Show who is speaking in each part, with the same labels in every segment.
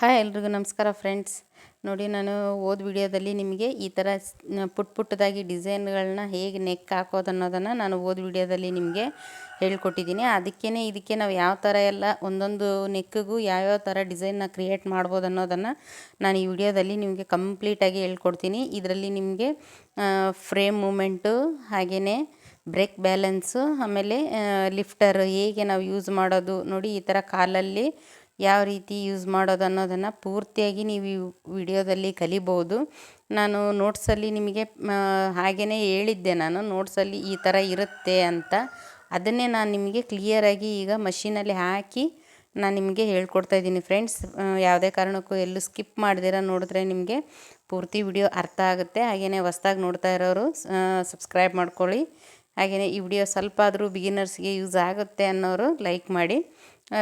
Speaker 1: Hi ಎಲ್ರಿಗೂ ನಮಸ್ಕಾರ friends. ನೋಡಿ ನಾನು ಓದ್ ವಿಡಿಯೋದಲ್ಲಿ ನಿಮಗೆ ಈ ಥರ ಪುಟ್ ಪುಟ್ಟದಾಗಿ ಡಿಸೈನ್ಗಳನ್ನ ಹೇಗೆ ನೆಕ್ ಹಾಕೋದು ಅನ್ನೋದನ್ನು ನಾನು ಓದ್ ವಿಡಿಯೋದಲ್ಲಿ ನಿಮಗೆ ಹೇಳ್ಕೊಟ್ಟಿದ್ದೀನಿ. ಅದಕ್ಕೇ ಇದಕ್ಕೆ ನಾವು ಯಾವ ಥರ ಎಲ್ಲ ಒಂದೊಂದು ನೆಕ್ಕಿಗೂ ಯಾವ್ಯಾವ ಥರ ಡಿಸೈನ್ನ ಕ್ರಿಯೇಟ್ ಮಾಡ್ಬೋದು ಅನ್ನೋದನ್ನು ನಾನು ಈ ವಿಡಿಯೋದಲ್ಲಿ ನಿಮಗೆ ಕಂಪ್ಲೀಟಾಗಿ ಹೇಳ್ಕೊಡ್ತೀನಿ. ಇದರಲ್ಲಿ ನಿಮಗೆ ಫ್ರೇಮ್ ಮೂಮೆಂಟು, ಹಾಗೆಯೇ ಬ್ರೇಕ್ ಬ್ಯಾಲೆನ್ಸು, ಆಮೇಲೆ ಲಿಫ್ಟರ್ ಹೇಗೆ ನಾವು ಯೂಸ್ ಮಾಡೋದು, ನೋಡಿ ಈ ಥರ ಕಾಲಲ್ಲಿ ಯಾವ ರೀತಿ ಯೂಸ್ ಮಾಡೋದು ಅನ್ನೋದನ್ನು ಪೂರ್ತಿಯಾಗಿ ನೀವು ವಿಡಿಯೋದಲ್ಲಿ ಕಲಿಬೋದು ನಾನು ನೋಟ್ಸಲ್ಲಿ ನಿಮಗೆ ಹಾಗೆಯೇ ಹೇಳಿದ್ದೆ ನಾನು ನೋಟ್ಸಲ್ಲಿ ಈ ಥರ ಇರುತ್ತೆ ಅಂತ. ಅದನ್ನೇ ನಾನು ನಿಮಗೆ ಕ್ಲಿಯರಾಗಿ ಈಗ ಮಷೀನಲ್ಲಿ ಹಾಕಿ ನಾನು ನಿಮಗೆ ಹೇಳ್ಕೊಡ್ತಾ ಇದ್ದೀನಿ ಫ್ರೆಂಡ್ಸ್ ಯಾವುದೇ ಕಾರಣಕ್ಕೂ ಎಲ್ಲೂ ಸ್ಕಿಪ್ ಮಾಡ್ದಿರ ನೋಡಿದ್ರೆ ನಿಮಗೆ ಪೂರ್ತಿ ವಿಡಿಯೋ ಅರ್ಥ ಆಗುತ್ತೆ. ಹಾಗೆಯೇ ಹೊಸ್ದಾಗಿ ನೋಡ್ತಾ ಇರೋರು ಸಬ್ಸ್ಕ್ರೈಬ್ ಮಾಡ್ಕೊಳ್ಳಿ. ಹಾಗೆಯೇ ಈ ವಿಡಿಯೋ ಸ್ವಲ್ಪ ಆದರೂ ಬಿಗಿನರ್ಸ್ಗೆ ಯೂಸ್ ಆಗುತ್ತೆ ಅನ್ನೋರು ಲೈಕ್ ಮಾಡಿ.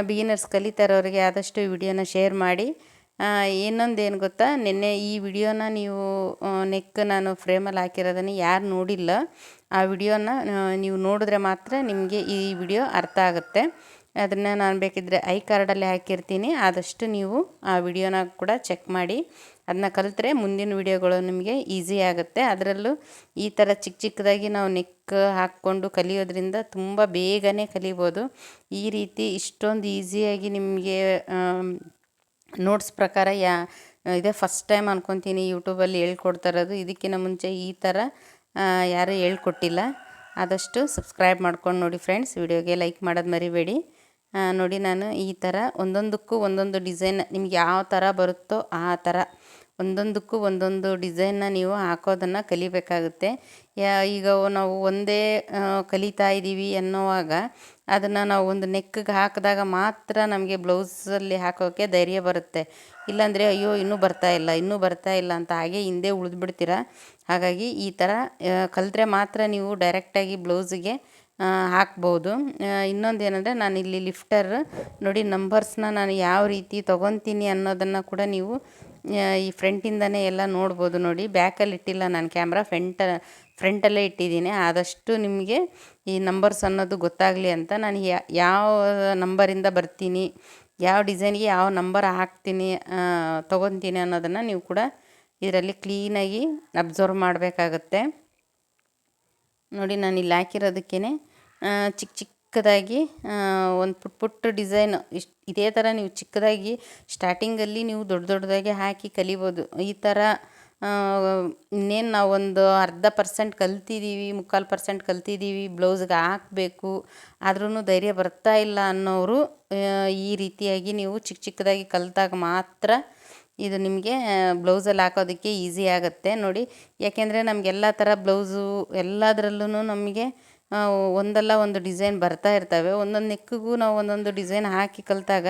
Speaker 1: ಬಿಗಿನರ್ಸ್ ಕಲಿತಾ ಇರೋರಿಗೆ ಆದಷ್ಟು ವಿಡಿಯೋನ ಶೇರ್ ಮಾಡಿ. ಇನ್ನೊಂದು ಏನು ಗೊತ್ತಾ? ನಿನ್ನೆ ಈ ವಿಡಿಯೋನ ನೀವು ನೆಕ್ ನಾನು ಫ್ರೇಮಲ್ಲಿ ಹಾಕಿರೋದನ್ನು ಯಾರು ನೋಡಿಲ್ಲ, ಆ ವಿಡಿಯೋನ ನೀವು ನೋಡಿದ್ರೆ ಮಾತ್ರ ನಿಮಗೆ ಈ ವಿಡಿಯೋ ಅರ್ಥ ಆಗುತ್ತೆ. ಅದನ್ನು ನಾನು ಬೇಕಿದ್ದರೆ ಐ ಕಾರ್ಡಲ್ಲಿ ಹಾಕಿರ್ತೀನಿ. ಆದಷ್ಟು ನೀವು ಆ ವಿಡಿಯೋನ ಕೂಡ ಚೆಕ್ ಮಾಡಿ. ಅದನ್ನ ಕಲಿತ್ರೆ ಮುಂದಿನ ವಿಡಿಯೋಗಳು ನಿಮಗೆ ಈಸಿ ಆಗುತ್ತೆ. ಅದರಲ್ಲೂ ಈ ಥರ ಚಿಕ್ಕ ಚಿಕ್ಕದಾಗಿ ನಾವು ನೆಕ್ ಹಾಕ್ಕೊಂಡು ಕಲಿಯೋದ್ರಿಂದ ತುಂಬ ಬೇಗನೆ ಕಲಿಬೋದು. ಈ ರೀತಿ ಇಷ್ಟೊಂದು ಈಸಿಯಾಗಿ ನಿಮಗೆ ನೋಟ್ಸ್ ಪ್ರಕಾರ ಯಾ, ಇದೇ ಫಸ್ಟ್ ಟೈಮ್ ಅನ್ಕೊತೀನಿ ಯೂಟ್ಯೂಬಲ್ಲಿ ಹೇಳ್ಕೊಡ್ತಾ ಇರೋದು. ಇದಕ್ಕಿಂತ ಮುಂಚೆ ಈ ಥರ ಯಾರೂ ಹೇಳ್ಕೊಟ್ಟಿಲ್ಲ. ಆದಷ್ಟು ಸಬ್ಸ್ಕ್ರೈಬ್ ಮಾಡ್ಕೊಂಡು ನೋಡಿ ಫ್ರೆಂಡ್ಸ್ ವಿಡಿಯೋಗೆ ಲೈಕ್ ಮಾಡೋದು ಮರಿಬೇಡಿ. ನೋಡಿ ನಾನು ಈ ಥರ ಒಂದೊಂದಕ್ಕೂ ಒಂದೊಂದು ಡಿಸೈನ್ ನಿಮ್ಗೆ ಯಾವ ಥರ ಬರುತ್ತೋ ಆ ಥರ ಒಂದೊಂದಕ್ಕೂ ಒಂದೊಂದು ಡಿಸೈನ್ನ ನೀವು ಹಾಕೋದನ್ನು ಕಲಿಬೇಕಾಗುತ್ತೆ. ಯಾ, ಈಗ ನಾವು ಒಂದೇ ಕಲಿತಾ ಇದ್ದೀವಿ ಅನ್ನೋವಾಗ ಅದನ್ನು ನಾವು ಒಂದು ನೆಕ್ಕಿಗೆ ಹಾಕಿದಾಗ ಮಾತ್ರ ನಮಗೆ ಬ್ಲೌಸಲ್ಲಿ ಹಾಕೋಕ್ಕೆ ಧೈರ್ಯ ಬರುತ್ತೆ. ಇಲ್ಲಾಂದರೆ ಅಯ್ಯೋ, ಇನ್ನೂ ಬರ್ತಾ ಇಲ್ಲ, ಇನ್ನೂ ಬರ್ತಾ ಇಲ್ಲ ಅಂತ ಹಾಗೆ ಹಿಂದೆ ಉಳಿದ್ಬಿಡ್ತೀರ? ಹಾಗಾಗಿ ಈ ಥರ ಕಲಿತ್ರೆ ಮಾತ್ರ ನೀವು ಡೈರೆಕ್ಟಾಗಿ ಬ್ಲೌಸಿಗೆ ಹಾಕ್ಬೋದು. ಇನ್ನೊಂದು ಏನಂದರೆ ಇಲ್ಲಿ ಲಿಫ್ಟರ್, ನೋಡಿ ನಂಬರ್ಸ್ನ ನಾನು ಯಾವ ರೀತಿ ತೊಗೊತೀನಿ ಅನ್ನೋದನ್ನು ಕೂಡ ನೀವು ಈ ಫ್ರಂಟಿಂದನೇ ಎಲ್ಲ ನೋಡ್ಬೋದು ನೋಡಿ. ಬ್ಯಾಕಲ್ಲಿ ಇಟ್ಟಿಲ್ಲ ನಾನು ಕ್ಯಾಮ್ರಾ ಫ್ರಂಟ ಫ್ರಂಟಲ್ಲೇ ಇಟ್ಟಿದ್ದೀನಿ. ಆದಷ್ಟು ನಿಮಗೆ ಈ ನಂಬರ್ಸ್ ಅನ್ನೋದು ಗೊತ್ತಾಗಲಿ ಅಂತ ನಾನು ಯಾವ ನಂಬರಿಂದ ಬರ್ತೀನಿ, ಯಾವ ಡಿಸೈನ್ಗೆ ಯಾವ ನಂಬರ್ ಹಾಕ್ತೀನಿ ತೊಗೊತೀನಿ ಅನ್ನೋದನ್ನು ನೀವು ಕೂಡ ಇದರಲ್ಲಿ ಕ್ಲೀನಾಗಿ ಅಬ್ಸರ್ವ್ ಮಾಡಬೇಕಾಗತ್ತೆ. ನೋಡಿ ನಾನು ಇಲ್ಲಿ ಹಾಕಿರೋದಕ್ಕೇ ಚಿಕ್ಕ ಚಿಕ್ಕದಾಗಿ ಒಂದು ಪುಟ್ಟ ಪುಟ್ಟ ಡಿಸೈನ್ ಇಷ್ಟು, ಇದೇ ಥರ ನೀವು ಚಿಕ್ಕದಾಗಿ ಸ್ಟಾರ್ಟಿಂಗಲ್ಲಿ ನೀವು ದೊಡ್ಡ ದೊಡ್ಡದಾಗಿ ಹಾಕಿ ಕಲಿಬೋದು. ಈ ಥರ ಇನ್ನೇನು ನಾವು ಒಂದು ಅರ್ಧ ಪರ್ಸೆಂಟ್ ಕಲ್ತಿದ್ದೀವಿ ಮುಕ್ಕಾಲು ಪರ್ಸೆಂಟ್ ಕಲ್ತಿದ್ದೀವಿ ಬ್ಲೌಸ್ಗೆ ಹಾಕಬೇಕು ಆದ್ರೂ ಧೈರ್ಯ ಬರ್ತಾ ಇಲ್ಲ ಅನ್ನೋರು ಈ ರೀತಿಯಾಗಿ ನೀವು ಚಿಕ್ಕ ಚಿಕ್ಕದಾಗಿ ಕಲಿತಾಗ ಮಾತ್ರ ಇದು ನಿಮಗೆ ಬ್ಲೌಸಲ್ಲಿ ಹಾಕೋದಕ್ಕೆ ಈಸಿ ಆಗುತ್ತೆ. ನೋಡಿ, ಯಾಕೆಂದರೆ ನಮಗೆಲ್ಲ ಥರ ಬ್ಲೌಸು ಎಲ್ಲದರಲ್ಲೂ ನಮಗೆ ಒಂದಲ್ಲ ಒಂದು ಡಿಸೈನ್ ಬರ್ತಾ ಇರ್ತವೆ. ಒಂದೊಂದು ನೆಕ್ಕಿಗೂ ನಾವು ಒಂದೊಂದು ಡಿಸೈನ್ ಹಾಕಿ ಕಲಿತಾಗ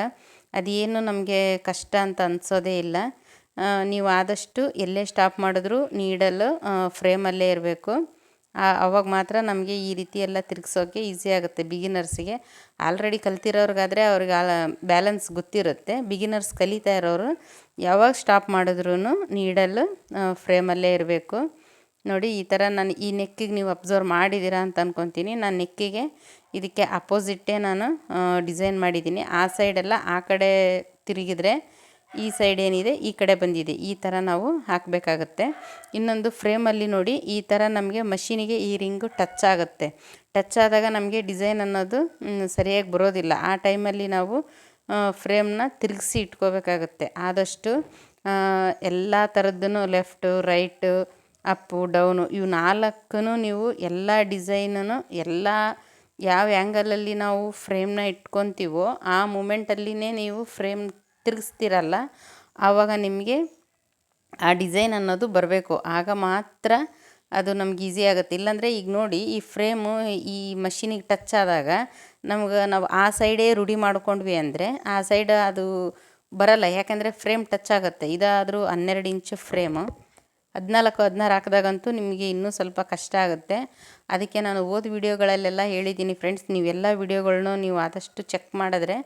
Speaker 1: ಅದೇನು ನಮಗೆ ಕಷ್ಟ ಅಂತ ಅನಿಸೋದೇ ಇಲ್ಲ. ನೀವು ಆದಷ್ಟು ಎಲ್ಲೇ ಸ್ಟಾಪ್ ಮಾಡಿದ್ರೂ ನೀಡಲು ಫ್ರೇಮಲ್ಲೇ ಇರಬೇಕು. ಅವಾಗ ಮಾತ್ರ ನಮಗೆ ಈ ರೀತಿ ಎಲ್ಲ ತಿರುಗಿಸೋಕೆ ಈಸಿ ಆಗುತ್ತೆ ಬಿಗಿನರ್ಸಿಗೆ ಆಲ್ರೆಡಿ ಕಲ್ತಿರೋರಿಗಾದರೆ ಅವ್ರಿಗೆ ಬ್ಯಾಲೆನ್ಸ್ ಗೊತ್ತಿರುತ್ತೆ. ಬಿಗಿನರ್ಸ್ ಕಲಿತಾ ಇರೋರು ಯಾವಾಗ ಸ್ಟಾಪ್ ಮಾಡಿದ್ರೂ ನೀಡಲು ಫ್ರೇಮಲ್ಲೇ ಇರಬೇಕು. ನೋಡಿ, ಈ ಥರ ನಾನು ಈ ನೆಕ್ಕಿಗೆ ನೀವು ಅಬ್ಸರ್ವ್ ಮಾಡಿದ್ದೀರಾ ಅಂತ ಅಂದ್ಕೊತೀನಿ ನಾನು ನೆಕ್ಕಿಗೆ ಇದಕ್ಕೆ ಅಪೋಸಿಟ್ಟೇ ನಾನು ಡಿಸೈನ್ ಮಾಡಿದ್ದೀನಿ. ಆ ಸೈಡೆಲ್ಲ ಆ ಕಡೆ ತಿರುಗಿದ್ರೆ ಈ ಸೈಡ್ ಏನಿದೆ, ಈ ಕಡೆ ಬಂದಿದೆ. ಈ ಥರ ನಾವು ಹಾಕಬೇಕಾಗತ್ತೆ. ಇನ್ನೊಂದು ಫ್ರೇಮಲ್ಲಿ ನೋಡಿ, ಈ ಥರ ನಮಗೆ ಮಷೀನಿಗೆ ಈ ರಿಂಗು ಟಚ್ ಆಗುತ್ತೆ. ಟಚ್ ಆದಾಗ ನಮಗೆ ಡಿಸೈನ್ ಅನ್ನೋದು ಸರಿಯಾಗಿ ಬರೋದಿಲ್ಲ. ಆ ಟೈಮಲ್ಲಿ ನಾವು ಫ್ರೇಮ್ನ ತಿರುಗಿಸಿ ಇಟ್ಕೋಬೇಕಾಗತ್ತೆ. ಆದಷ್ಟು ಎಲ್ಲ ಥರದ್ದು ಲೆಫ್ಟು, ರೈಟು ಅಪ್ಪು, ಡೌನು ಇವು ನಾಲ್ಕು ನೀವು ಎಲ್ಲ ಡಿಸೈನನ್ನು ಎಲ್ಲ ಯಾವ ಆ್ಯಂಗಲಲ್ಲಿ ನಾವು ಫ್ರೇಮ್ನ ಇಟ್ಕೊತೀವೋ ಆ ಮೂಮೆಂಟಲ್ಲಿನೇ ನೀವು ಫ್ರೇಮ್ ತಿರುಗಿಸ್ತೀರಲ್ಲ, ಆವಾಗ ನಿಮಗೆ ಆ ಡಿಸೈನ್ ಅನ್ನೋದು ಬರಬೇಕು. ಆಗ ಮಾತ್ರ ಅದು ನಮ್ಗೆ ಈಸಿ ಆಗುತ್ತೆ. ಇಲ್ಲಾಂದರೆ ಈಗ ನೋಡಿ ಈ ಫ್ರೇಮು ಈ ಮಷಿನಿಗೆ ಟಚ್ ಆದಾಗ ನಮ್ಗೆ ನಾವು ಆ ಸೈಡೇ ರೂಢಿ ಮಾಡ್ಕೊಂಡ್ವಿ ಅಂದರೆ ಆ ಸೈಡ್ ಅದು ಬರಲ್ಲ. ಯಾಕಂದರೆ ಫ್ರೇಮ್ ಟಚ್ ಆಗುತ್ತೆ. ಇದಾದರೂ ಹನ್ನೆರಡು ಇಂಚು ಫ್ರೇಮು ಹದಿನಾಲ್ಕು, ಹದಿನಾರು ಹಾಕಿದಾಗಂತೂ ನಿಮಗೆ ಇನ್ನೂ ಸ್ವಲ್ಪ ಕಷ್ಟ ಆಗುತ್ತೆ. ಅದಕ್ಕೆ ನಾನು ಓದ್ ವಿಡಿಯೋಗಳಲ್ಲೆಲ್ಲ ಹೇಳಿದ್ದೀನಿ ಫ್ರೆಂಡ್ಸ್. ನೀವೆಲ್ಲ ವಿಡಿಯೋಗಳ್ನೂ ನೀವು ಆದಷ್ಟು ಚೆಕ್ ಮಾಡಿದ್ರೆ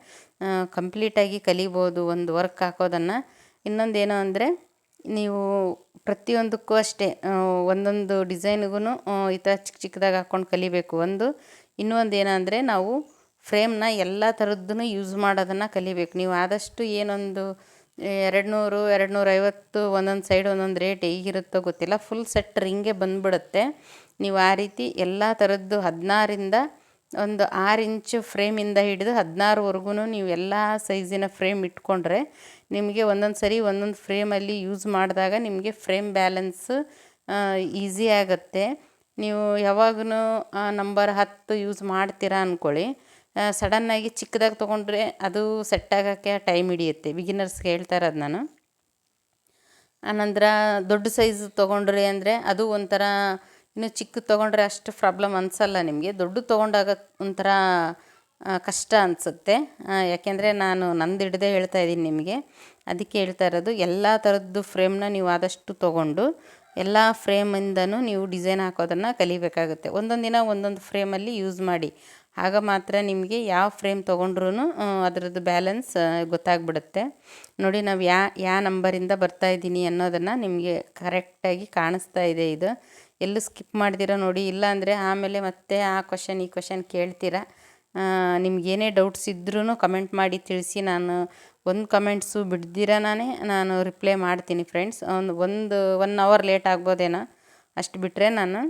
Speaker 1: ಕಂಪ್ಲೀಟಾಗಿ ಕಲಿಬೋದು ಒಂದು ವರ್ಕ್ ಹಾಕೋದನ್ನು. ಇನ್ನೊಂದೇನು ಅಂದರೆ, ನೀವು ಪ್ರತಿಯೊಂದಕ್ಕೂ ಅಷ್ಟೇ ಒಂದೊಂದು ಡಿಸೈನ್ಗೂ ಈ ಥರ ಚಿಕ್ಕ ಚಿಕ್ಕದಾಗಿ ಹಾಕ್ಕೊಂಡು ಕಲಿಬೇಕು. ಒಂದು ಇನ್ನೊಂದು ಏನಂದರೆ ನಾವು ಫ್ರೇಮ್ನ ಎಲ್ಲ ಥರದ್ದು ಯೂಸ್ ಮಾಡೋದನ್ನು ಕಲಿಬೇಕು. ನೀವು ಆದಷ್ಟು ಏನೊಂದು ಎರಡು ನೂರು ಐವತ್ತು ಒಂದೊಂದು ಸೈಡ್ ಒಂದೊಂದು ರೇಟ್ ಹೇಗಿರುತ್ತೋ ಗೊತ್ತಿಲ್ಲ. ಫುಲ್ ಸೆಟ್ ರಿಂಗೇ ಬಂದುಬಿಡುತ್ತೆ. ನೀವು ಆ ರೀತಿ ಎಲ್ಲ ಥರದ್ದು ಹದಿನಾರಿಂದ ಒಂದು ಆರು ಇಂಚು ಫ್ರೇಮಿಂದ ಹಿಡಿದು ಹದಿನಾರುವರೆಗೂ ನೀವು ಎಲ್ಲ ಸೈಜಿನ ಫ್ರೇಮ್ ಇಟ್ಕೊಂಡ್ರೆ ನಿಮಗೆ ಒಂದೊಂದು ಸರಿ ಒಂದೊಂದು ಫ್ರೇಮಲ್ಲಿ ಯೂಸ್ ಮಾಡಿದಾಗ ನಿಮಗೆ ಫ್ರೇಮ್ ಬ್ಯಾಲೆನ್ಸ್ ಈಸಿ ಆಗುತ್ತೆ. ನೀವು ಯಾವಾಗೂ ನಂಬರ್ ಹತ್ತು ಯೂಸ್ ಮಾಡ್ತೀರಾ ಅಂದ್ಕೊಳ್ಳಿ ಸಡನ್ನಾಗಿ ಚಿಕ್ಕದಾಗಿ ತೊಗೊಂಡ್ರೆ ಅದು ಸೆಟ್ ಆಗೋಕ್ಕೆ ಟೈಮ್ ಹಿಡಿಯುತ್ತೆ. ಬಿಗಿನರ್ಸ್ಗೆ ಹೇಳ್ತಾ ಇರೋದು ನಾನು. ಆನಂತರ ದೊಡ್ಡ ಸೈಜ್ ತೊಗೊಂಡ್ರಿ ಅಂದರೆ ಅದು ಒಂಥರ ಇನ್ನು ಚಿಕ್ಕ ತೊಗೊಂಡ್ರೆ ಅಷ್ಟು ಪ್ರಾಬ್ಲಮ್ ಅನಿಸಲ್ಲ ನಿಮಗೆ. ದೊಡ್ಡ ತೊಗೊಂಡಾಗ ಒಂಥರ ಕಷ್ಟ ಅನಿಸುತ್ತೆ. ಯಾಕೆಂದರೆ ನಾನು ನಂದು ಹಿಡ್ದೆ ಹೇಳ್ತಾ ಇದ್ದೀನಿ ನಿಮಗೆ. ಅದಕ್ಕೆ ಹೇಳ್ತಾ ಇರೋದು, ಎಲ್ಲ ಥರದ್ದು ಫ್ರೇಮ್ನ ನೀವು ಆದಷ್ಟು ತೊಗೊಂಡು ಎಲ್ಲ ಫ್ರೇಮಿಂದನೂ ನೀವು ಡಿಸೈನ್ ಹಾಕೋದನ್ನು ಕಲಿಬೇಕಾಗುತ್ತೆ. ಒಂದೊಂದು ದಿನ ಒಂದೊಂದು ಫ್ರೇಮಲ್ಲಿ ಯೂಸ್ ಮಾಡಿ. ಆಗ ಮಾತ್ರ ನಿಮಗೆ ಯಾವ ಫ್ರೇಮ್ ತೊಗೊಂಡ್ರೂ ಅದರದ್ದು ಬ್ಯಾಲೆನ್ಸ್ ಗೊತ್ತಾಗ್ಬಿಡುತ್ತೆ. ನೋಡಿ, ನಾವು ಯಾ ಯಾವ ನಂಬರಿಂದ ಬರ್ತಾ ಇದ್ದೀನಿ ಅನ್ನೋದನ್ನು ನಿಮಗೆ ಕರೆಕ್ಟಾಗಿ ಕಾಣಿಸ್ತಾ ಇದೆ ಇದು. ಎಲ್ಲೂ ಸ್ಕಿಪ್ ಮಾಡಿದಿರೋ ನೋಡಿ ಇಲ್ಲಾಂದರೆ ಆಮೇಲೆ ಮತ್ತೆ ಆ ಕ್ವಶನ್ ಈ ಕ್ವಶನ್ ಕೇಳ್ತೀರಾ? ನಿಮಗೇನೇ ಡೌಟ್ಸ್ ಇದ್ರೂ ಕಮೆಂಟ್ ಮಾಡಿ ತಿಳಿಸಿ. ನಾನು ಒಂದು ಕಮೆಂಟ್ಸು ಬಿಡ್ದಿರನೇ ನಾನು ರಿಪ್ಲೈ ಮಾಡ್ತೀನಿ ಫ್ರೆಂಡ್ಸ್ ಒಂದು ಒಂದು ಒನ್ ಅವರ್ ಲೇಟ್ ಆಗ್ಬೋದೇನೋ? ಅಷ್ಟು ಬಿಟ್ಟರೆ ನಾನು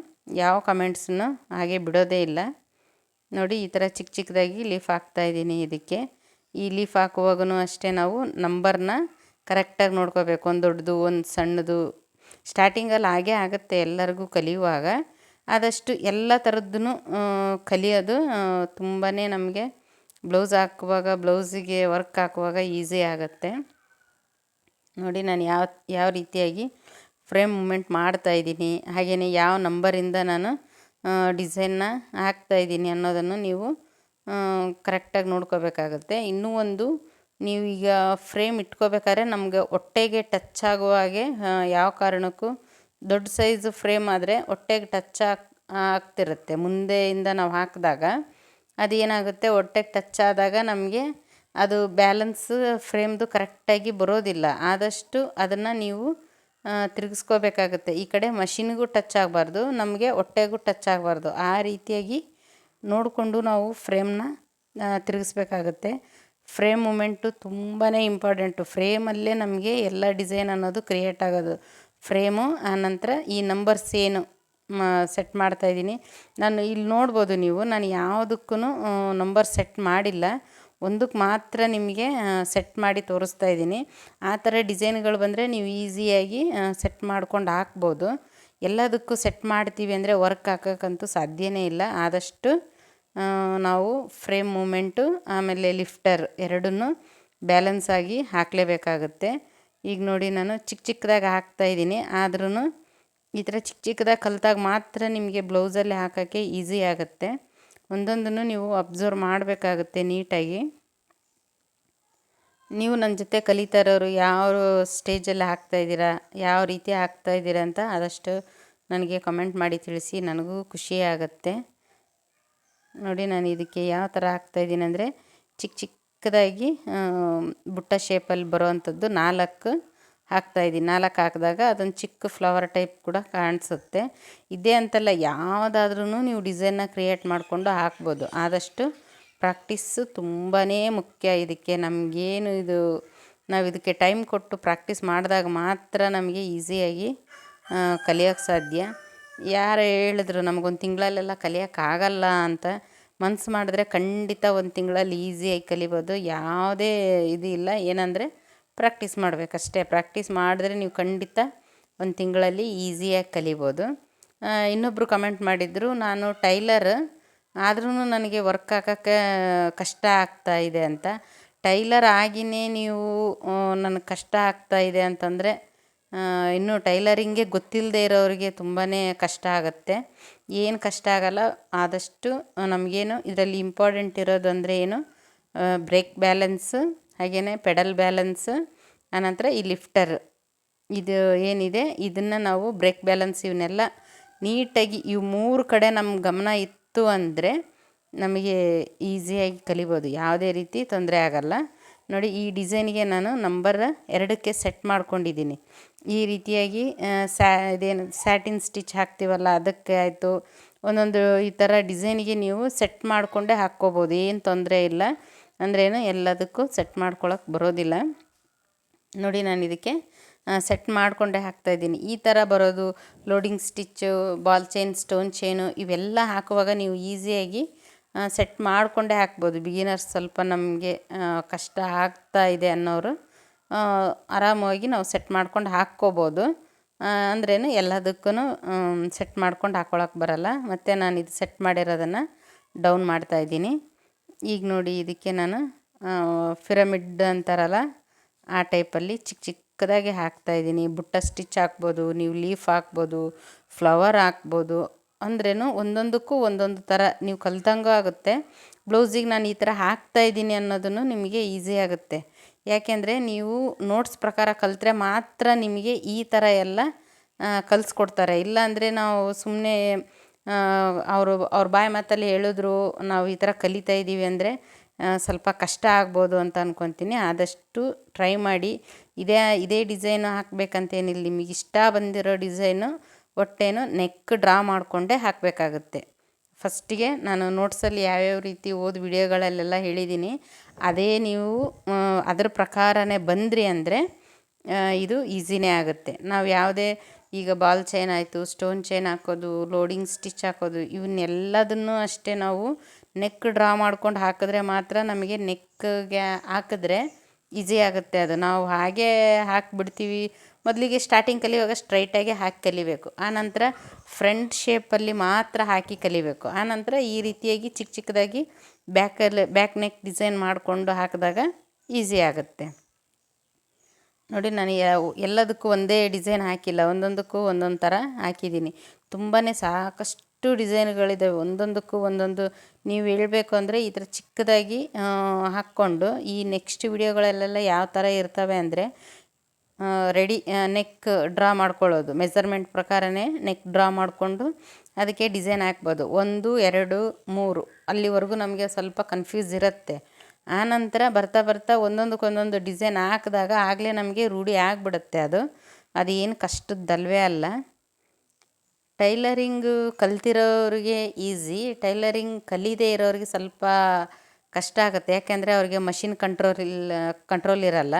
Speaker 1: ಯಾವ ಕಮೆಂಟ್ಸನ್ನು ಹಾಗೆ ಬಿಡೋದೇ ಇಲ್ಲ. ನೋಡಿ, ಈ ಥರ ಚಿಕ್ಕ ಚಿಕ್ಕದಾಗಿ ಲೀಫ್ ಹಾಕ್ತಾಯಿದ್ದೀನಿ ಇದಕ್ಕೆ. ಈ ಲೀಫ್ ಹಾಕುವಾಗೂ ಅಷ್ಟೇ ನಾವು ನಂಬರ್ನ ಕರೆಕ್ಟಾಗಿ ನೋಡ್ಕೋಬೇಕು. ಒಂದು ದೊಡ್ಡದು, ಒಂದು ಸಣ್ಣದು. ಸ್ಟಾರ್ಟಿಂಗಲ್ಲಿ ಹಾಗೇ ಆಗುತ್ತೆ ಎಲ್ಲರಿಗೂ ಕಲಿಯುವಾಗ. ಆದಷ್ಟು ಎಲ್ಲ ಥರದ್ದು ಕಲಿಯೋದು ತುಂಬಾ ನಮಗೆ ಬ್ಲೌಸ್ ಹಾಕುವಾಗ ಬ್ಲೌಸಿಗೆ ವರ್ಕ್ ಹಾಕುವಾಗ ಈಸಿ ಆಗುತ್ತೆ. ನೋಡಿ, ನಾನು ಯಾವ ಯಾವ ರೀತಿಯಾಗಿ ಫ್ರೇಮ್ ಮೂಮೆಂಟ್ ಮಾಡ್ತಾಯಿದ್ದೀನಿ ಹಾಗೆಯೇ ಯಾವ ನಂಬರಿಂದ ನಾನು ಡಿಸೈನ್ನ ಹಾಕ್ತಾಯಿದ್ದೀನಿ ಅನ್ನೋದನ್ನು ನೀವು ಕರೆಕ್ಟಾಗಿ ನೋಡ್ಕೋಬೇಕಾಗುತ್ತೆ. ಇನ್ನೂ ಒಂದು, ನೀವು ಈಗ ಫ್ರೇಮ್ ಇಟ್ಕೋಬೇಕಾದ್ರೆ ನಮಗೆ ಹೊಟ್ಟೆಗೆ ಟಚ್ ಆಗುವ ಹಾಗೆ ಯಾವ ಕಾರಣಕ್ಕೂ ದೊಡ್ಡ ಸೈಜ್ ಫ್ರೇಮ್ ಆದರೆ ಹೊಟ್ಟೆಗೆ ಟಚ್ ಆಗ್, ಆಗ್ತಿರುತ್ತೆ. ಮುಂದೆಯಿಂದ ನಾವು ಹಾಕಿದಾಗ ಅದು ಏನಾಗುತ್ತೆ ಹೊಟ್ಟೆಗೆ ಟಚ್ ಆದಾಗ ನಮಗೆ ಅದು ಬ್ಯಾಲೆನ್ಸ್ ಫ್ರೇಮ್ದು ಕರೆಕ್ಟಾಗಿ ಬರೋದಿಲ್ಲ. ಆದಷ್ಟು ಅದನ್ನು ನೀವು ತಿರುಗಿಸ್ಕೋಬೇಕಾಗುತ್ತೆ. ಈ ಕಡೆ ಮಷಿನ್ಗೂ ಟಚ್ ಆಗಬಾರ್ದು, ನಮಗೆ ಹೊಟ್ಟೆಗೂ ಟಚ್ ಆಗಬಾರ್ದು. ಆ ರೀತಿಯಾಗಿ ನೋಡಿಕೊಂಡು ನಾವು ಫ್ರೇಮ್ನ ತಿರುಗಿಸ್ಬೇಕಾಗತ್ತೆ. ಫ್ರೇಮ್ ಮೂಮೆಂಟು ತುಂಬಾ ಇಂಪಾರ್ಟೆಂಟು. ಫ್ರೇಮಲ್ಲೇ ನಮಗೆ ಎಲ್ಲ ಡಿಸೈನ್ ಅನ್ನೋದು ಕ್ರಿಯೇಟ್ ಆಗೋದು. ಫ್ರೇಮು ಆನಂತರ ಈ ನಂಬರ್ಸ್ ಏನು ಸೆಟ್ ಮಾಡ್ತಾಯಿದ್ದೀನಿ ನಾನು ಇಲ್ಲಿ ನೋಡ್ಬೋದು ನೀವು, ನಾನು ಯಾವುದಕ್ಕೂ ನಂಬರ್ ಸೆಟ್ ಮಾಡಿಲ್ಲ. ಒಂದಕ್ಕೆ ಮಾತ್ರ ನಿಮಗೆ ಸೆಟ್ ಮಾಡಿ ತೋರಿಸ್ತಾ ಇದ್ದೀನಿ. ಆ ಥರ ಡಿಸೈನ್ಗಳು ಬಂದರೆ ನೀವು ಈಸಿಯಾಗಿ ಸೆಟ್ ಮಾಡ್ಕೊಂಡು ಹಾಕ್ಬೋದು. ಎಲ್ಲದಕ್ಕೂ ಸೆಟ್ ಮಾಡ್ತೀವಿ ಅಂದರೆ ವರ್ಕ್ ಹಾಕೋಕ್ಕಂತೂ ಸಾಧ್ಯವೇ ಇಲ್ಲ. ಆದಷ್ಟು ನಾವು ಫ್ರೇಮ್ ಮೂಮೆಂಟು ಆಮೇಲೆ ಲಿಫ್ಟರ್ ಎರಡನ್ನೂ ಬ್ಯಾಲೆನ್ಸ್ ಆಗಿ ಹಾಕಲೇಬೇಕಾಗುತ್ತೆ. ಈಗ ನೋಡಿ ನಾನು ಚಿಕ್ಕ ಚಿಕ್ಕದಾಗಿ ಹಾಕ್ತಾಯಿದ್ದೀನಿ ಆದ್ರೂ ಈ ಥರ ಚಿಕ್ಕ ಚಿಕ್ಕದಾಗಿ ಕಲಿತಾಗ ಮಾತ್ರ ನಿಮಗೆ ಬ್ಲೌಸಲ್ಲಿ ಹಾಕೋಕ್ಕೆ ಈಸಿ ಆಗುತ್ತೆ. ಒಂದೊಂದನ್ನು ನೀವು ಅಬ್ಸರ್ವ್ ಮಾಡಬೇಕಾಗುತ್ತೆ ನೀಟಾಗಿ. ನೀವು ನನ್ನ ಜೊತೆ ಕಲಿತಾ ಇರೋರು ಯಾವ ಸ್ಟೇಜಲ್ಲಿ ಹಾಕ್ತಾಯಿದ್ದೀರಾ ಯಾವ ರೀತಿ ಹಾಕ್ತಾಯಿದ್ದೀರಾ ಅಂತ ಆದಷ್ಟು ನನಗೆ ಕಮೆಂಟ್ ಮಾಡಿ ತಿಳಿಸಿ, ನನಗೂ ಖುಷಿ ಆಗುತ್ತೆ. ನೋಡಿ ನಾನು ಇದಕ್ಕೆ ಯಾವ ಥರ ಹಾಕ್ತಾಯಿದ್ದೀನಿ ಅಂದರೆ ಚಿಕ್ಕ ಚಿಕ್ಕದಾಗಿ ಬುಟ್ಟ ಶೇಪಲ್ಲಿ ಬರೋವಂಥದ್ದು ನಾಲ್ಕು. ಹಾಕ್ತಾಯಿದ್ದೀನಿ ನಾಲ್ಕು ಹಾಕಿದಾಗ ಅದೊಂದು ಚಿಕ್ಕ ಫ್ಲವರ್ ಟೈಪ್ ಕೂಡ ಕಾಣಿಸುತ್ತೆ. ಇದೇ ಅಂತಲ್ಲ ಯಾವುದಾದ್ರೂ ನೀವು ಡಿಸೈನ್ನ ಕ್ರಿಯೇಟ್ ಮಾಡಿಕೊಂಡು ಹಾಕ್ಬೋದು. ಆದಷ್ಟು ಪ್ರಾಕ್ಟೀಸು ತುಂಬಾ ಮುಖ್ಯ ಇದಕ್ಕೆ. ನಮಗೇನು ಇದು, ನಾವು ಇದಕ್ಕೆ ಟೈಮ್ ಕೊಟ್ಟು ಪ್ರಾಕ್ಟೀಸ್ ಮಾಡಿದಾಗ ಮಾತ್ರ ನಮಗೆ ಈಸಿಯಾಗಿ ಕಲಿಯೋಕ್ಕೆ ಸಾಧ್ಯ. ಯಾರು ಹೇಳಿದ್ರು ನಮಗೊಂದು ತಿಂಗಳಲ್ಲೆಲ್ಲ ಕಲಿಯೋಕ್ಕಾಗಲ್ಲ ಅಂತ ಮನ್ಸು ಮಾಡಿದ್ರೆ ಖಂಡಿತ ಒಂದು ತಿಂಗಳಲ್ಲಿ ಈಸಿಯಾಗಿ ಕಲಿಬೋದು. ಯಾವುದೇ ಇದು ಇಲ್ಲ. ಏನಂದರೆ ಪ್ರಾಕ್ಟೀಸ್ ಮಾಡಬೇಕಷ್ಟೇ. ಪ್ರಾಕ್ಟೀಸ್ ಮಾಡಿದ್ರೆ ನೀವು ಖಂಡಿತ ಒಂದು ತಿಂಗಳಲ್ಲಿ ಈಸಿಯಾಗಿ ಕಲಿಬೋದು. ಇನ್ನೊಬ್ಬರು ಕಮೆಂಟ್ ಮಾಡಿದರು, ನಾನು ಟೈಲರ್ ಆದ್ರೂ ನನಗೆ ವರ್ಕ್ ಹಾಕೋಕ್ಕೆ ಕಷ್ಟ ಆಗ್ತಾ ಇದೆ ಅಂತ. ಟೈಲರ್ ಆಗಿನೇ ನೀವು ನನಗೆ ಕಷ್ಟ ಆಗ್ತಾ ಇದೆ ಅಂತಂದರೆ ಇನ್ನು ಟೈಲರಿಂಗೇ ಗೊತ್ತಿಲ್ಲದೆ ಇರೋರಿಗೆ ತುಂಬಾ ಕಷ್ಟ ಆಗುತ್ತೆ. ಏನು ಕಷ್ಟ ಆಗಲ್ಲ, ಆದಷ್ಟು ನಮಗೇನು ಇದರಲ್ಲಿ ಇಂಪಾರ್ಟೆಂಟ್ ಇರೋದು ಅಂದರೆ ಏನು ಬ್ರೇಕ್ ಬ್ಯಾಲೆನ್ಸು ಹಾಗೆಯೇ ಪೆಡಲ್ ಬ್ಯಾಲೆನ್ಸ್, ಆನಂತರ ಈ ಲಿಫ್ಟರ್. ಇದು ಏನಿದೆ? ಇದನ್ನು ನಾವು ಬ್ರೇಕ್ ಬ್ಯಾಲೆನ್ಸ್ ಇವನ್ನೆಲ್ಲ ನೀಟಾಗಿ ಇವು ಮೂರು ಕಡೆ ನಮ್ಮ ಗಮನ ಇತ್ತು ಅಂದರೆ ನಮಗೆ ಈಸಿಯಾಗಿ ಕಲಿಬೋದು. ಯಾವುದೇ ರೀತಿ ತೊಂದರೆ ಆಗಲ್ಲ. ನೋಡಿ, ಈ ಡಿಸೈನ್ಗೆ ನಾನು ನಂಬರ್ ಎರಡಕ್ಕೆ ಸೆಟ್ ಮಾಡ್ಕೊಂಡಿದ್ದೀನಿ. ಈ ರೀತಿಯಾಗಿ ಸ್ಯಾ ಇದೇನು, ಸ್ಯಾಟಿನ್ ಸ್ಟಿಚ್ ಹಾಕ್ತೀವಲ್ಲ, ಅದಕ್ಕೆ ಆಯಿತು. ಒಂದೊಂದು ಈ ಥರ ಡಿಸೈನಿಗೆ ನೀವು ಸೆಟ್ ಮಾಡಿಕೊಂಡೇ ಹಾಕ್ಕೋಬೋದು. ಏನು ತೊಂದರೆ ಇಲ್ಲ. ಅಂದ್ರೇನು ಎಲ್ಲದಕ್ಕೂ ಸೆಟ್ ಮಾಡ್ಕೊಳಕ್ಕೆ ಬರೋದಿಲ್ಲ. ನೋಡಿ ನಾನು ಇದಕ್ಕೆ ಸೆಟ್ ಮಾಡಿಕೊಂಡೆ ಹಾಕ್ತಾಯಿದ್ದೀನಿ ಈ ಥರ ಬರೋದು loading stitch ball chain stone chain ಇವೆಲ್ಲ ಹಾಕುವಾಗ ನೀವು ಈಸಿಯಾಗಿ ಸೆಟ್ ಮಾಡಿಕೊಂಡೇ ಹಾಕ್ಬೋದು. ಬಿಗಿನರ್ಸ್ ಸ್ವಲ್ಪ ನಮಗೆ ಕಷ್ಟ ಆಗ್ತಾ ಇದೆ ಅನ್ನೋರು ಆರಾಮವಾಗಿ ನಾವು ಸೆಟ್ ಮಾಡ್ಕೊಂಡು ಹಾಕ್ಕೋಬೋದು. ಅಂದ್ರೇನು ಎಲ್ಲದಕ್ಕೂ ಸೆಟ್ ಮಾಡ್ಕೊಂಡು ಹಾಕ್ಕೊಳಕ್ಕೆ ಬರಲ್ಲ. ಮತ್ತು ನಾನು ಇದು ಸೆಟ್ ಮಾಡಿರೋದನ್ನು ಡೌನ್ ಮಾಡ್ತಾಯಿದ್ದೀನಿ ಈಗ ನೋಡಿ ಇದಕ್ಕೆ ನಾನು ಫಿರಮಿಡ್ ಅಂತಾರಲ್ಲ, ಆ ಟೈಪಲ್ಲಿ ಚಿಕ್ಕ ಚಿಕ್ಕದಾಗಿ ಹಾಕ್ತಾಯಿದ್ದೀನಿ ಬುಟ್ಟ ಸ್ಟಿಚ್ ಹಾಕ್ಬೋದು, ನೀವು ಲೀಫ್ ಹಾಕ್ಬೋದು ಫ್ಲವರ್ ಹಾಕ್ಬೋದು, ಅಂದ್ರೇನು ಒಂದೊಂದಕ್ಕೂ ಒಂದೊಂದು ಥರ ನೀವು ಕಲ್ತಂಗೂ ಆಗುತ್ತೆ. ಬ್ಲೌಸಿಗೆ ನಾನು ಈ ಥರ ಹಾಕ್ತಾಯಿದ್ದೀನಿ ಅನ್ನೋದನ್ನು ನಿಮಗೆ ಈಸಿ ಆಗುತ್ತೆ. ಯಾಕೆಂದರೆ ನೀವು ನೋಟ್ಸ್ ಪ್ರಕಾರ ಕಲಿತ್ರೆ ಮಾತ್ರ ನಿಮಗೆ ಈ ಥರ ಎಲ್ಲ ಕಲಿಸ್ಕೊಡ್ತಾರೆ. ಇಲ್ಲಾಂದರೆ ನಾವು ಸುಮ್ಮನೆ ಅವರು, ಅವ್ರ ಬಾಯಿ ಮಾತಲ್ಲಿ ಹೇಳಿದ್ರು, ನಾವು ಈ ಥರ ಕಲಿತಾ ಇದ್ದೀವಿ ಅಂದರೆ ಸ್ವಲ್ಪ ಕಷ್ಟ ಆಗ್ಬೋದು ಅಂತ ಅಂದ್ಕೊತೀನಿ ಆದಷ್ಟು ಟ್ರೈ ಮಾಡಿ. ಇದೇ ಇದೇ ಡಿಸೈನು ಹಾಕಬೇಕಂತೇನಿಲ್ಲ. ನಿಮಗೆ ಇಷ್ಟ ಬಂದಿರೋ ಡಿಸೈನು ಒಟ್ಟೇನು ನೆಕ್ ಡ್ರಾ ಮಾಡಿಕೊಂಡೇ ಹಾಕಬೇಕಾಗುತ್ತೆ. ಫಸ್ಟಿಗೆ ನಾನು ನೋಟ್ಸಲ್ಲಿ ಯಾವ್ಯಾವ ರೀತಿ ಓದಿ ವಿಡಿಯೋಗಳಲ್ಲೆಲ್ಲ ಹೇಳಿದ್ದೀನಿ. ಅದೇ ನೀವು ಅದರ ಪ್ರಕಾರನೇ ಬಂದ್ರಿ ಅಂದರೆ ಇದು ಈಸಿನೇ ಆಗುತ್ತೆ. ನಾವು ಯಾವುದೇ ಈಗ ಬಾಲ್ ಚೈನ್ ಆಯಿತು, ಸ್ಟೋನ್ ಚೈನ್ ಹಾಕೋದು, ಲೋಡಿಂಗ್ ಸ್ಟಿಚ್ ಹಾಕೋದು, ಇವನ್ನೆಲ್ಲದನ್ನು ಅಷ್ಟೇ ನಾವು ನೆಕ್ ಡ್ರಾ ಮಾಡ್ಕೊಂಡು ಹಾಕಿದ್ರೆ ಮಾತ್ರ ನಮಗೆ ನೆಕ್ಗೆ ಹಾಕಿದ್ರೆ ಈಸಿ ಆಗುತ್ತೆ ಅದು. ನಾವು ಹಾಗೇ ಹಾಕಿಬಿಡ್ತೀವಿ. ಮೊದಲಿಗೆ ಸ್ಟಾರ್ಟಿಂಗ್ ಕಲಿಯುವಾಗ ಸ್ಟ್ರೈಟಾಗಿ ಹಾಕಿ ಕಲಿಬೇಕು. ಆನಂತರ ಫ್ರಂಟ್ ಶೇಪಲ್ಲಿ ಮಾತ್ರ ಹಾಕಿ ಕಲಿಬೇಕು. ಆನಂತರ ಈ ರೀತಿಯಾಗಿ ಚಿಕ್ಕ ಚಿಕ್ಕದಾಗಿ ಬ್ಯಾಕಲ್ಲಿ ಬ್ಯಾಕ್ ನೆಕ್ ಡಿಸೈನ್ ಮಾಡಿಕೊಂಡು ಹಾಕಿದಾಗ ಈಸಿ ಆಗುತ್ತೆ. ನೋಡಿ, ನಾನು ಎಲ್ಲದಕ್ಕೂ ಒಂದೇ ಡಿಸೈನ್ ಹಾಕಿಲ್ಲ. ಒಂದೊಂದಕ್ಕೂ ಒಂದೊಂದು ಥರ ಹಾಕಿದ್ದೀನಿ. ತುಂಬಾ ಸಾಕಷ್ಟು ಡಿಸೈನ್ಗಳಿದ್ದಾವೆ ಒಂದೊಂದಕ್ಕೂ ಒಂದೊಂದು. ನೀವು ಹೇಳಬೇಕು ಅಂದರೆ ಈ ಥರ ಚಿಕ್ಕದಾಗಿ ಹಾಕ್ಕೊಂಡು ಈ ನೆಕ್ಸ್ಟ್ ವಿಡಿಯೋಗಳಲ್ಲೆಲ್ಲ ಯಾವ ಥರ ಇರ್ತವೆ ಅಂದರೆ ರೆಡಿ ನೆಕ್ ಡ್ರಾ ಮಾಡ್ಕೊಳ್ಳೋದು. ಮೆಸರ್ಮೆಂಟ್ ಪ್ರಕಾರನೇ ನೆಕ್ ಡ್ರಾ ಮಾಡಿಕೊಂಡು ಅದಕ್ಕೆ ಡಿಸೈನ್ ಹಾಕ್ಬೋದು. ಒಂದು, ಎರಡು, ಮೂರು. ಅಲ್ಲಿವರೆಗೂ ನಮಗೆ ಸ್ವಲ್ಪ ಕನ್ಫ್ಯೂಸ್ ಇರುತ್ತೆ. ಆನಂತರ ಬರ್ತಾ ಬರ್ತಾ ಒಂದೊಂದಕ್ಕೊಂದೊಂದು ಡಿಸೈನ್ ಹಾಕಿದಾಗ ಆಗಲೇ ನಮಗೆ ರೂಢಿ ಆಗಿಬಿಡುತ್ತೆ ಅದು. ಅದು ಏನು ಕಷ್ಟದ್ದಲ್ವೇ ಅಲ್ಲ. ಟೈಲರಿಂಗು ಕಲ್ತಿರೋರಿಗೆ ಈಸಿ. ಟೈಲರಿಂಗ್ ಕಲಿಯದೇ ಇರೋರಿಗೆ ಸ್ವಲ್ಪ ಕಷ್ಟ ಆಗುತ್ತೆ. ಯಾಕೆಂದರೆ ಅವ್ರಿಗೆ ಮಷಿನ್ ಕಂಟ್ರೋಲ್ ಇಲ್ಲ, ಕಂಟ್ರೋಲ್ ಇರಲ್ಲ.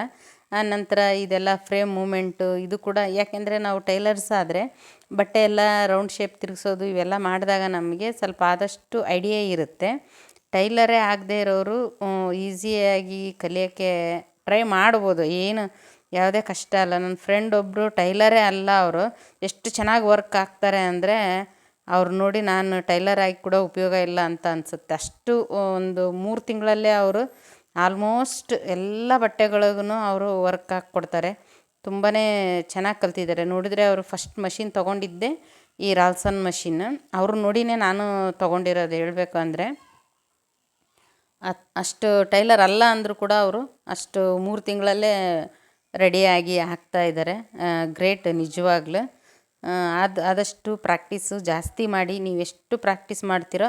Speaker 1: ಆನಂತರ ಇದೆಲ್ಲ ಫ್ರೇಮ್ ಮೂಮೆಂಟು ಇದು ಕೂಡ ಯಾಕೆಂದರೆ ನಾವು ಟೈಲರ್ಸ್ ಆದರೆ ಬಟ್ಟೆ ಎಲ್ಲ ರೌಂಡ್ ಶೇಪ್ ತಿರುಗಿಸೋದು ಇವೆಲ್ಲ ಮಾಡಿದಾಗ ನಮಗೆ ಸ್ವಲ್ಪ ಆದಷ್ಟು ಐಡಿಯಾ ಇರುತ್ತೆ. ಟೈಲರೇ ಆಗದೇ ಇರೋರು ಈಸಿಯಾಗಿ ಕಲಿಯೋಕ್ಕೆ ಟ್ರೈ ಮಾಡ್ಬೋದು. ಏನು, ಯಾವುದೇ ಕಷ್ಟ ಅಲ್ಲ. ನನ್ನ ಫ್ರೆಂಡ್ ಒಬ್ಬರು ಟೈಲರೇ ಅಲ್ಲ ಅವರು. ಎಷ್ಟು ಚೆನ್ನಾಗಿ ವರ್ಕ್ ಆಗ್ತಾರೆ ಅಂದರೆ, ಅವ್ರು ನೋಡಿ ನಾನು ಟೈಲರ್ ಆಗಿ ಕೂಡ ಉಪಯೋಗ ಇಲ್ಲ ಅಂತ ಅನಿಸುತ್ತೆ. ಅಷ್ಟು, ಒಂದು ಮೂರು ತಿಂಗಳಲ್ಲೇ ಅವರು ಆಲ್ಮೋಸ್ಟ್ ಎಲ್ಲ ಬಟ್ಟೆಗಳಿಗೂ ಅವರು ವರ್ಕ್ ಹಾಕ್ಕೊಡ್ತಾರೆ. ತುಂಬಾ ಚೆನ್ನಾಗಿ ಕಲ್ತಿದ್ದಾರೆ. ನೋಡಿದರೆ ಅವರು ಫಸ್ಟ್ ಮಷಿನ್ ತೊಗೊಂಡಿದ್ದೆ, ಈ ರಾಲ್ಸನ್ ಮಷಿನ್. ಅವರು ನೋಡಿನೇ ನಾನು ತೊಗೊಂಡಿರೋದು ಹೇಳಬೇಕು ಅಂದರೆ ಅಷ್ಟು ಟೈಲರ್ ಅಲ್ಲ ಅಂದರೂ ಕೂಡ ಅವರು ಅಷ್ಟು ಮೂರು ತಿಂಗಳಲ್ಲೇ ರೆಡಿಯಾಗಿ ಹಾಕ್ತಾ ಇದ್ದಾರೆ. ಗ್ರೇಟ್ ನಿಜವಾಗ್ಲೂ. ಅದು ಆದಷ್ಟು ಪ್ರಾಕ್ಟೀಸು ಜಾಸ್ತಿ ಮಾಡಿ ನೀವು ಎಷ್ಟು ಪ್ರಾಕ್ಟೀಸ್ ಮಾಡ್ತೀರೋ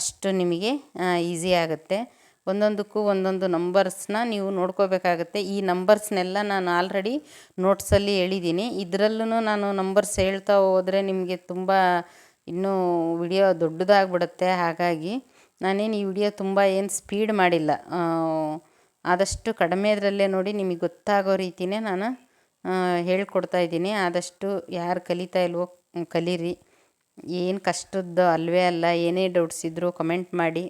Speaker 1: ಅಷ್ಟು ನಿಮಗೆ ಈಸಿ ಆಗುತ್ತೆ. ಒಂದೊಂದಕ್ಕೂ ಒಂದೊಂದು ನಂಬರ್ಸ್ನ ನೀವು ನೋಡ್ಕೋಬೇಕಾಗುತ್ತೆ. ಈ ನಂಬರ್ಸ್ನೆಲ್ಲ ನಾನು ಆಲ್ರೆಡಿ ನೋಟ್ಸಲ್ಲಿ ಹೇಳಿದ್ದೀನಿ. ಇದರಲ್ಲೂ ನಾನು ನಂಬರ್ಸ್ ಹೇಳ್ತಾ ಹೋದರೆ ನಿಮಗೆ ತುಂಬ ಇನ್ನೂ ವಿಡಿಯೋ ದೊಡ್ಡದಾಗ್ಬಿಡುತ್ತೆ. ಹಾಗಾಗಿ ನಾನೇನು ಈ ವಿಡಿಯೋ ತುಂಬ ಏನು ಸ್ಪೀಡ್ ಮಾಡಿಲ್ಲ. ಆದಷ್ಟು ಕಡಿಮೆ ಇದರಲ್ಲೇ ನೋಡಿ ನಿಮಗೆ ಗೊತ್ತಾಗೋ ರೀತಿಯೇ ನಾನು ಹೇಳ್ಕೊಡ್ತಾ ಇದ್ದೀನಿ. ಆದಷ್ಟು ಯಾರು ಕಲಿತಾ ಇಲ್ವೋ ಕಲೀರಿ. ಏನು ಕಷ್ಟದ್ದು ಅಲ್ವೇ ಅಲ್ಲ, ಏನೇ ಡೌಟ್ಸ್ ಇದ್ದರೂ ಕಮೆಂಟ್ ಮಾಡಿ.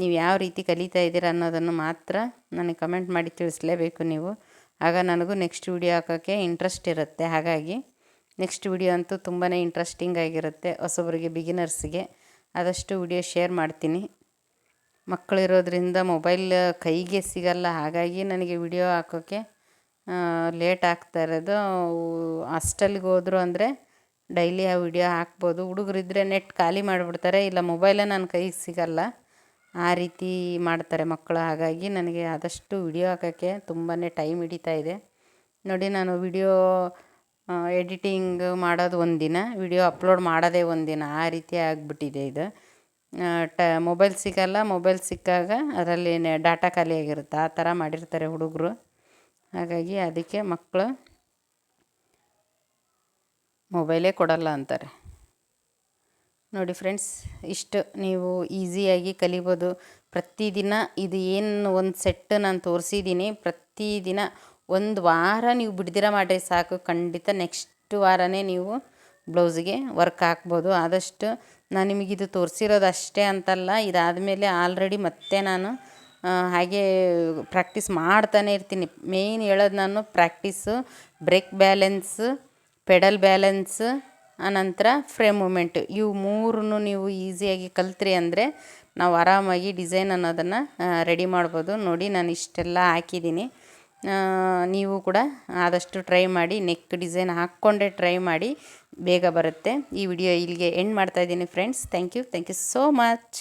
Speaker 1: ನೀವು ಯಾವ ರೀತಿ ಕಲಿತಾ ಇದ್ದೀರ ಅನ್ನೋದನ್ನು ಮಾತ್ರ ನನಗೆ ಕಮೆಂಟ್ ಮಾಡಿ ತಿಳಿಸ್ಲೇಬೇಕು ನೀವು. ಆಗ ನನಗೂ ನೆಕ್ಸ್ಟ್ ವಿಡಿಯೋ ಹಾಕೋಕ್ಕೆ ಇಂಟ್ರೆಸ್ಟ್ ಇರುತ್ತೆ. ಹಾಗಾಗಿ ನೆಕ್ಸ್ಟ್ ವಿಡಿಯೋ ಅಂತೂ ತುಂಬಾ ಇಂಟ್ರೆಸ್ಟಿಂಗ್ ಆಗಿರುತ್ತೆ ಹೊಸಬರಿಗೆ ಬಿಗಿನರ್ಸ್ಗೆ ಆದಷ್ಟು ವಿಡಿಯೋ ಶೇರ್ ಮಾಡ್ತೀನಿ. ಮಕ್ಕಳಿರೋದ್ರಿಂದ ಮೊಬೈಲ್ ಕೈಗೆ ಸಿಗಲ್ಲ. ಹಾಗಾಗಿ ನನಗೆ ವಿಡಿಯೋ ಹಾಕೋಕ್ಕೆ ಲೇಟ್ ಆಗ್ತಾ ಇರೋದು. ಹಾಸ್ಟೆಲ್ಗೆ ಹೋದ್ರು ಅಂದರೆ ಡೈಲಿ ಆ ವಿಡಿಯೋ ಹಾಕ್ಬೋದು. ಹುಡುಗರಿದ್ರೆ ನೆಟ್ ಖಾಲಿ ಮಾಡಿಬಿಡ್ತಾರೆ, ಇಲ್ಲ ಮೊಬೈಲೇ ನನ್ನ ಕೈಗೆ ಸಿಗಲ್ಲ. ಆ ರೀತಿ ಮಾಡ್ತಾರೆ ಮಕ್ಕಳು. ಹಾಗಾಗಿ ನನಗೆ ಆದಷ್ಟು ವಿಡಿಯೋ ಹಾಕೋಕ್ಕೆ ತುಂಬಾ ಟೈಮ್ ಹಿಡಿತಾ ಇದೆ. ನೋಡಿ, ನಾನು ವಿಡಿಯೋ ಎಡಿಟಿಂಗ್ ಮಾಡೋದು ಒಂದಿನ, ವಿಡಿಯೋ ಅಪ್ಲೋಡ್ ಮಾಡೋದೇ ಒಂದಿನ. ಆ ರೀತಿ ಆಗಿಬಿಟ್ಟಿದೆ ಇದು. ಟ, ಮೊಬೈಲ್ ಸಿಗಲ್ಲ, ಮೊಬೈಲ್ ಸಿಕ್ಕಾಗ ಅದರಲ್ಲಿ ಡಾಟಾ ಖಾಲಿಯಾಗಿರುತ್ತೆ. ಆ ಥರ ಮಾಡಿರ್ತಾರೆ ಹುಡುಗರು. ಹಾಗಾಗಿ ಅದಕ್ಕೆ ಮಕ್ಕಳು ಮೊಬೈಲೇ ಕೊಡಲ್ಲ ಅಂತಾರೆ. ನೋಡಿ ಫ್ರೆಂಡ್ಸ್, ಇಷ್ಟು ನೀವು ಈಸಿಯಾಗಿ ಕಲಿಬೋದು. ಪ್ರತಿದಿನ ಇದು ಏನು ಒಂದು ಸೆಟ್ ನಾನು ತೋರಿಸಿದ್ದೀನಿ ಪ್ರತಿದಿನ ಒಂದು ವಾರ ನೀವು ಬಿಡ್ದಿರ ಮಾಡಿರಿ ಸಾಕು. ಖಂಡಿತ ನೆಕ್ಸ್ಟ್ ವಾರನೇ ನೀವು ಬ್ಲೌಸ್ಗೆ ವರ್ಕ್ ಹಾಕ್ಬೋದು. ಆದಷ್ಟು ನಾನು ನಿಮಗಿದು ತೋರಿಸಿರೋದು ಅಷ್ಟೇ ಅಂತಲ್ಲ, ಇದಾದಮೇಲೆ ಆಲ್ರೆಡಿ ಮತ್ತೆ ನಾನು ಹಾಗೆ ಪ್ರಾಕ್ಟೀಸ್ ಮಾಡ್ತಾನೆ ಇರ್ತೀನಿ. ಮೇಯ್ನ್ ಹೇಳೋದು ನಾನು practice brake balance pedal balance ಆನಂತರ ಫ್ರೇಮ್ ಮೂಮೆಂಟ್ ಇವು ಮೂರನ್ನು ನೀವು ಈಸಿಯಾಗಿ ಕಲ್ತ್ರಿ ಅಂದರೆ ನಾವು ಆರಾಮಾಗಿ ಡಿಸೈನ್ ಅನ್ನೋದನ್ನು ರೆಡಿ ಮಾಡ್ಬೋದು. ನೋಡಿ, ನಾನು ಇಷ್ಟೆಲ್ಲ ಹಾಕಿದ್ದೀನಿ. ನೀವು ಕೂಡ ಆದಷ್ಟು ಟ್ರೈ ಮಾಡಿ ನೆಕ್ ಡಿಸೈನ್ ಹಾಕ್ಕೊಂಡೇ ಟ್ರೈ ಮಾಡಿ, ಬೇಗ ಬರುತ್ತೆ. ಈ ವಿಡಿಯೋ ಇಲ್ಲಿಗೆ ಎಂಡ್ ಮಾಡ್ತಾ ಇದ್ದೀನಿ friends thank you thank you so much